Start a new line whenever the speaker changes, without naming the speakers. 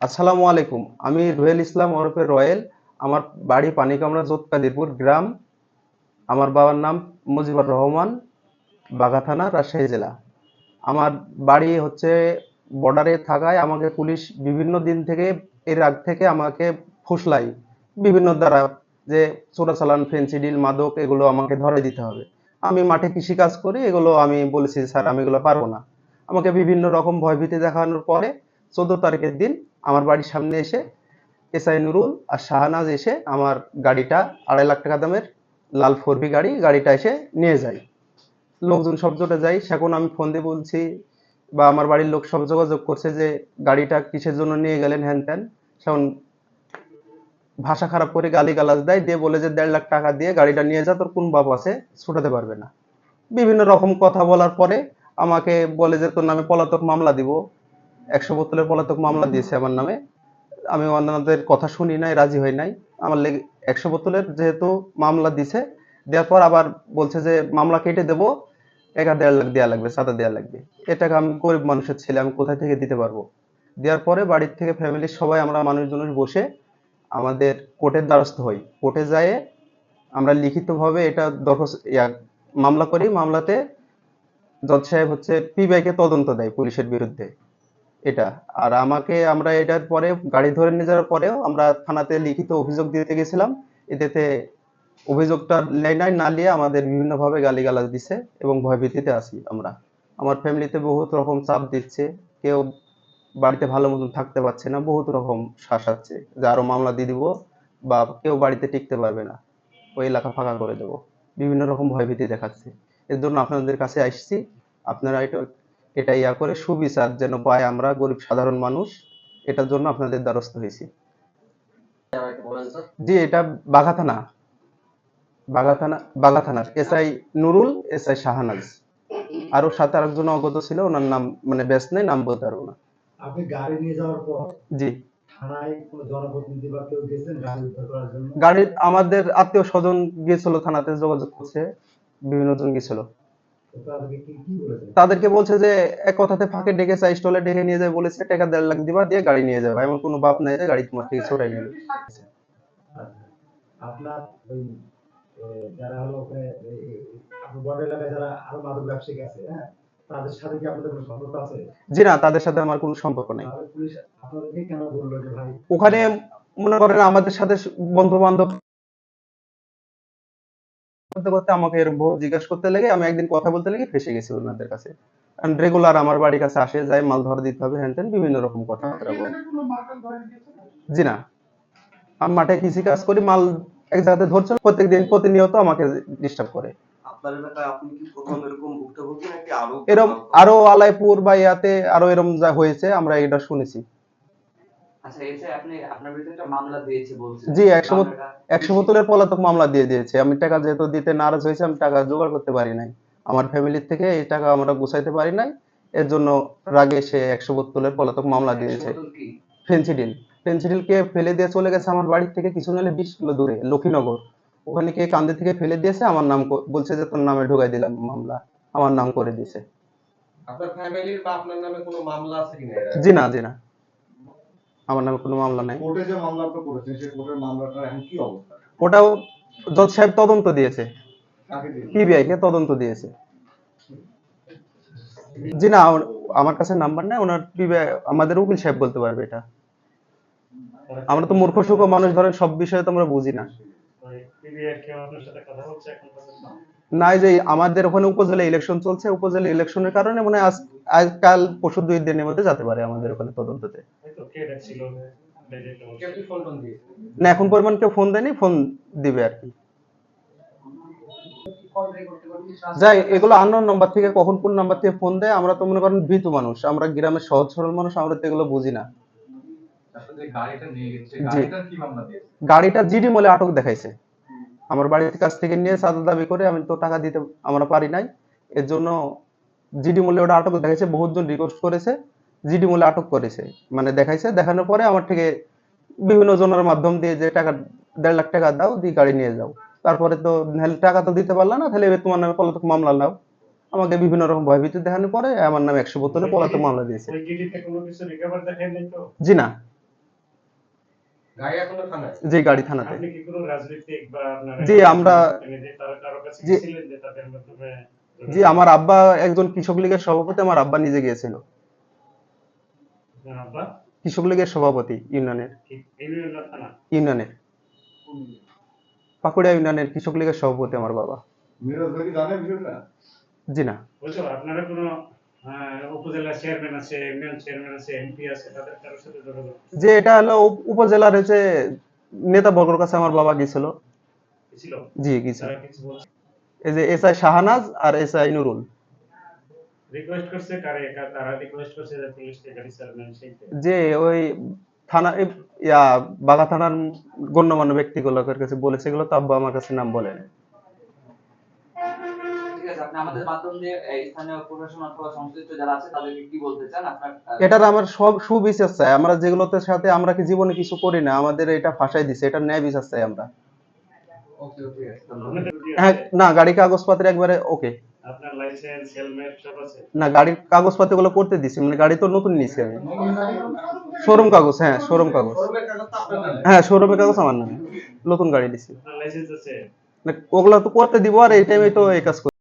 আসসালামু আলাইকুম। আমি রুহেল ইসলাম ওরফে রয়েল। আমার বাড়ি পানিকামড়া যোতকাদিরপুর গ্রাম। আমার বাবার নাম মুজিবুর রহমান, বাঘা থানা, রাজশাহী জেলা। আমার বাড়ি হচ্ছে বর্ডারে থাকায় আমাকে পুলিশ বিভিন্ন দিন থেকে, এর আগ থেকে আমাকে ফুসলাই। বিভিন্ন দ্বারা যে চোরাচালান ফেন্সিডিল মাদক, এগুলো আমাকে ধরে দিতে হবে। আমি মাঠে কৃষিকাজ করি, এগুলো আমি বলেছি, স্যার, আমি এগুলো পারব না। আমাকে বিভিন্ন রকম ভয়ভীতি দেখানোর পরে চোদ্দ তারিখের দিন আমার বাড়ির সামনে এসে এসআই নুরুল আর শাহনাজ এসে আমার গাড়িটা আড়াই লাখ টাকা দামের লাল ফোরবি গাড়ি, গাড়িটা এসে নিয়ে যায়। লোকজন সব জোটে যায়। সেখন আমি ফোন দিয়ে বলছি বা আমার বাড়ির লোক সব যোগাযোগ করছে যে গাড়িটা কিসের জন্য নিয়ে গেলেন হ্যান ত্যান। সেখন ভাষা খারাপ করে গালি গালাজ দেয়। দিয়ে বলে যে দেড় লাখ টাকা দিয়ে গাড়িটা নিয়ে যা, তোর কোন বাপ আছে? ছুটাতে পারবে না। বিভিন্ন রকম কথা বলার পরে আমাকে বলে যে তোর নামে পলাতক মামলা দিব। একশো বোতলের পলাতক মামলা দিয়েছে আমার নামে। আমি অন্যদের কথা শুনি নাই, রাজি হই নাই। আমার লেগে একশো বোতলের যেহেতু মামলা দিছে, দেওয়ার পর আবার বলছে যে, মামলা কেটে দেবো এক দেড় লাখ দেওয়া লাগবে সাদা দেওয়া লাগবে। এ টাকা আমি গরিব মানুষের ছেলে, আমি কোথায় থেকে দিতে পারব? দেওয়ার পরে বাড়ির থেকে ফ্যামিলির সবাই আমরা মানুষজন বসে আমাদের কোর্টের দ্বারস্থ হই। কোর্টে যায় আমরা লিখিতভাবে এটা দরখাস্ত মামলা করি। মামলাতে জজ সাহেব হচ্ছে পিবিআইকে তদন্ত দেয় পুলিশের বিরুদ্ধে। এটা। আর আমাকে আমরা এটার পরে গাড়ি ধরে নিয়ে যাওয়ার পরেও আমরা থানাতে লিখিত অভিযোগ দিতে গেছিলাম। এতে অভিযোগটা নেয় না নিয়ে আমাদের বিভিন্নভাবে গালিগালাজ দিছে এবং ভয়ভীতিতে আছি আমরা। আমার ফ্যামিলিতে বহুত রকম চাপ দিচ্ছে। কেউ বাড়িতে ভালো মতন থাকতে পারছে না, বহুত রকম শাসাচ্ছে যে আরও মামলা দিয়ে দিব বা কেউ বাড়িতে টিকতে পারবে না। ওই এলাকা ফাঁকা করে দেব। বিভিন্ন রকম ভয়ভীতি দেখাচ্ছে। এর জন্য আপনাদের কাছে আসছি। আপনারা এটা এটা ইয়া করে সুবিচার যেন পাই আমরা গরিব সাধারণ মানুষ এটার জন্য আপনাদের দ্বারস্থ হয়েছি। জি এটা বাঘা থানা। বাঘা থানা বাঘা থানার এসআই নুরুল এসআই শাহানাজ। আরও সাথে আরেকজন অগত ছিল ওনার নাম মানে ব্যস্ত নেই নাম বলতে পারব না।
আপনি গাড়ি নিয়ে যাওয়ার পর
জি।
গাড়ি
আমাদের আত্মীয় স্বজন গিয়েছিল থানাতে যোগাযোগ করছে বিভিন্ন জন গেছিল
তো তাদেরকে
বলছে? যে এক কথাতে ফাঁকে ডেকে চাই স্টলে ডেকে নিয়ে যায় বলেছে টাকা দেড় লাখ দিবা দিয়ে গাড়ি নিয়ে যাবে। এমন কোনো বাপ নাই গাড়ি তোমার থেকে ছোটাই নেবে।
আচ্ছা। আপনার যারা হলো ওখানে এই- এই- আপনার বর্ডার এলাকায় যারা আরও মাদক ব্যবসায়ী আছে হ্যাঁ তাদের সাথে কি আপনাদের কোনো সম্পর্ক আছে?
জি না তাদের সাথে আমার কোনো সম্পর্ক নেই।
পুলিশ আপনাদেরকে কেন বলল যে ভাই
ওখানে মনে করেন আমাদের সাথে বন্ধু বান্ধব করতে করতে আমাকে এরকম বহু জিজ্ঞাসা করতে লেগে আমি একদিন কথা বলতে লেগে ফেসে গেছি ওনাদের কাছে। রেগুলার আমার বাড়ির কাছে আসে যায় মাল ধরা দিতে হবে হ্যান ত্যান বিভিন্ন রকম কথা জি না। আমি মাঠে কৃষি কাজ করি মাল এক জায়গাতে ধরছে প্রত্যেকদিন প্রতিনিয়ত আমাকে ডিস্টার্ব করে।
এরকম
আরও আলাইপুর বা ইয়াতে আরও এরকম যা হয়েছে আমরা এটা শুনেছি। জি, একশো বোত-
মামলাটা-
একশো বোতলের পলাতক মামলা দিয়ে দিয়েছে। আমি টাকা যেহেতু দিতে নারাজ হয়েছে আমি টাকা জোগাড় করতে পারি নাই। আমার ফ্যামিলির থেকে এই টাকা আমরা গুছাইতে পারি নাই। এর জন্য রাগে সে একশো বোতলের পলাতক মামলা দিয়েছে। ফেন্সিডিল। ফেন্সিডিলকে ফেলে দিয়ে চলে গেছে আমার বাড়ি থেকে কিছু নাহলে বিশ কিলো দূরে লক্ষ্মীনগর। ওখানে কে কান্দে থেকে ফেলে দিয়েছে আমার নাম বলছে যে তোর নামে ঢুকাই দিলাম মামলা। আমার নাম করে দিয়েছে।
আপনার ফ্যামিলির বা আপনার নামে কোনো মামলা আছে কিনা?
জি না জি না। আমার নামে কোনো মামলা নাই।
কোর্টে যে মামলাটা করেছেন সেই কোর্টের মামলাটার এখন কি অবস্থা?
ওটাও জজ সাহেব তদন্ত দিয়েছে। পিবিআই কে তদন্ত দিয়েছে। জি না আমার- কাছে নাম্বার নাই ওনার পিবিআই আমাদের উকিল সাহেব বলতে পারবে এটা। আমরা তো মূর্খ সুখ মানুষ ধরেন সব বিষয়ে তো আমরা বুঝি না। নাই যে আমাদের ওখানে উপজেলা ইলেকশন চলছে উপজেলা ইলেকশনের কারণে মনে হয় আজ আজকাল পরশু দুই দিনের মধ্যে যেতে পারে আমাদের ওখানে তদন্ততে। না এখন পরিমাণ কেউ ফোন দেয়নি ফোন দিবে আর কি। যাই এগুলো আননোন নাম্বার থেকে কখন কোন নাম্বার থেকে ফোন দেয় আমরা তো মনে করেন ভীত মানুষ আমরা গ্রামের সহজ সরল মানুষ আমরা তো এগুলো বুঝি না।
গাড়িটা
জিডি মলে আটক দেখাইছে। আমার বাড়ির কাছ থেকে নিয়ে চাঁদা দাবি করে আমি তো টাকা দিতে আমরা পারি নাই। এর জন্য জিডি মূল্যে ওটা আটক দেখাইছে বহুজন রিকোয়েস্ট করেছে জিডি মূল্যে আটক করেছে। মানে দেখাইছে দেখানোর পরে আমার থেকে বিভিন্ন জনের মাধ্যম দিয়ে যে টাকা দেড় লাখ টাকা দাও দিয়ে গাড়ি নিয়ে যাও। তারপরে তো টাকা তো দিতে পারলাম না তাহলে এবার তোমার নামে পলাতক মামলা নাও। আমাকে বিভিন্ন রকম ভয়ভীতি দেখানোর পরে আমার নামে একশো বোতলে পলাতক মামলা দিয়েছে। জি না। যে গাড়ি থানাতে।
আপনি কি কোনো রাজনৈতিক বা আপনার
জি, আমরা- জি। জি আমার আব্বা একজন কৃষক লীগের সভাপতি আমার আব্বা নিজে গিয়েছিল। কৃষক লীগের সভাপতি ইউনিয়নের। ইউনিয়নের পাকুড়া ইউনিয়নের। কৃষক লীগের সভাপতি আমার বাবা। জি না।
আপনারা কোনো উপজেলা চেয়ারম্যান আছে ইউনিয়ন চেয়ারম্যান আছে এমপি আছে তাদের কারোর সাথে যোগাযোগ
যে এটা হলো উপজেলার হচ্ছে নেতা বর্গর কাছে আমার বাবা গিয়েছিল। জি গিয়েছিল। এই যে শাহানাজ আর এস আই নুরুল।
রিকোয়েস্ট করছে কারে তারা রিকোয়েস্ট করছে যে পুলিশ গাড়ি চেয়ারম্যান
যে ওই থানা ইয়া বাগা থানার গণ্যমান্য ব্যক্তিগুলোর কাছে বলেছে এগুলো তো আব্বা আমার কাছে নাম বলে
ঠিক আছে আপনি আমাদের মাধ্যম দিয়ে স্থানীয় প্রশাসন অথবা সংশ্লিষ্ট যারা আছে তাদেরকে কি বলতে চান? আপনার
এটার আমার সব সুবিচার চাই। আমরা যেগুলোতে সাথে আমরা কি জীবনে কিছু করি না আমাদের এটা ফাঁসাই দিছে এটা ন্যায় বিচার চাই আমরা। হ্যাঁ না গাড়ির কাগজপত্র একবারে ওকে।
আপনার লাইসেন্স হেলমেট সব আছে?
না গাড়ির কাগজপত্রগুলো করতে দিছি মানে গাড়ি তো নতুন নিছি আমি। শোরুম কাগজ হ্যাঁ শোরুম কাগজ।
শোরুমের কাগজ তো আপনার নামে
হ্যাঁ শোরুমের কাগজ আমার নামে। নতুন গাড়ি দিছি।
আপনার লাইসেন্স আছে?
ওগুলো তো করতে দিব আর এই টাইমে তো এই কাজ করি।